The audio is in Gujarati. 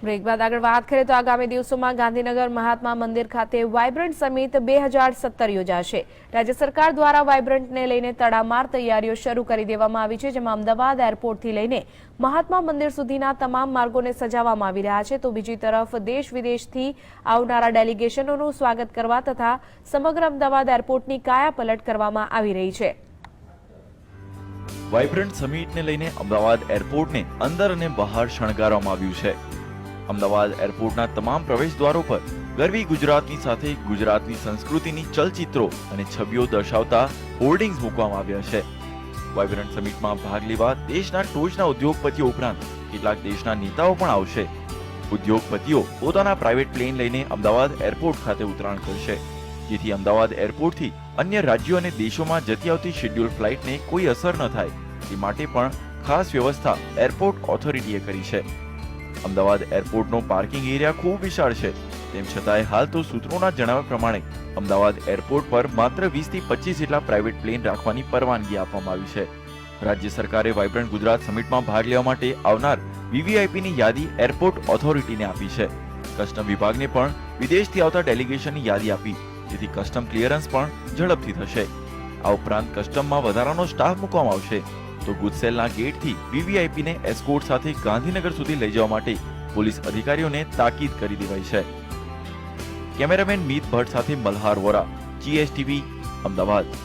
બ્રેક બાદ આગળ વાત કરીએ તો આગામી દિવસોમાં ગાંધીનગર મહાત્મા મંદિર ખાતે વાયબ્રન્ટ સમિટ બે હજાર સત્તર યોજાશે. રાજ્ય સરકાર દ્વારા વાયબ્રન્ટને લઈને તડામાર તૈયારીઓ શરૂ કરી દેવામાં આવી છે, જેમાં અમદાવાદ એરપોર્ટથી લઈને મહાત્મા મંદિર સુધીના તમામ માર્ગોને સજાવવામાં આવી રહ્યા છે. તો બીજી તરફ દેશ વિદેશથી આવનારા ડેલિગેશનોનું સ્વાગત કરવા તથા સમગ્ર અમદાવાદ એરપોર્ટની કાયાપલટ કરવામાં આવી રહી છે. વાઇબ્રન્ટ સમિટને લઈને અમદાવાદ એરપોર્ટને અંદર અને બહાર શણગારવામાં આવ્યું છે. અમદાવાદ એરપોર્ટના તમામ પ્રવેશદ્વારો પર ગરવી ગુજરાતની સાથે ગુજરાતની સંસ્કૃતિની ચલચિત્રો અને છબીઓ દર્શાવતા હોર્ડિંગ્સ મૂકવામાં આવ્યા છે. વાઇબ્રન્ટ સમિટમાં ભાગ લેવા દેશના ટોચના ઉદ્યોગપતિઓ ઉપરાંત કેટલાક દેશના નેતાઓ પણ આવશે. ઉદ્યોગપતિઓ પોતાના પ્રાઇવેટ પ્લેન લઈને અમદાવાદ એરપોર્ટ ખાતે ઉતરાણ કરશે. જેથી અમદાવાદ એરપોર્ટથી અન્ય રાજ્યો અને દેશોમાં જતી આવતી શેડ્યુલ ફ્લાઇટને કોઈ અસર ન થાય. તે માટે પણ ખાસ વ્યવસ્થા એરપોર્ટ ઓથોરિટીએ કરી છે. અમદાવાદ એરપોર્ટનો પાર્કિંગ એરિયા ખૂબ વિશાળ છે. તેમ છતાંય હાલ તો સૂત્રોના જણાવ્યા પ્રમાણે અમદાવાદ એરપોર્ટ પર માત્ર વીસથી પચીસ જેટલા પ્રાઇવેટ પ્લેન રાખવાની પરવાનગી આપવામાં આવી છે. રાજ્ય સરકારે વાઇબ્રન્ટ ગુજરાત સમિટમાં ભાગ લેવા માટે આવનાર વીવીઆઈપીની યાદી એરપોર્ટ ઓથોરિટીને આપી છે. કસ્ટમ વિભાગને પણ વિદેશથી આવતા ડેલિગેશનની યાદી આપી, જેથી કસ્ટમ ક્લિયરન્સ પણ ઝડપથી થશે. આ ઉપરાંત કસ્ટમમાં વધારાનો સ્ટાફ મૂકવામાં આવશે. તો ગુજસેલના ગેટથી વીવીઆઈપીને એસ્કોર્ટ સાથે ગાંધીનગર સુધી લઈ જવા માટે પોલીસ અધિકારીઓને તાકીદ કરી દેવાઈ છે. કેમેરામેન મીત ભટ્ટ સાથે મલ્હાર વોરા જીએસટીવી અમદાવાદ.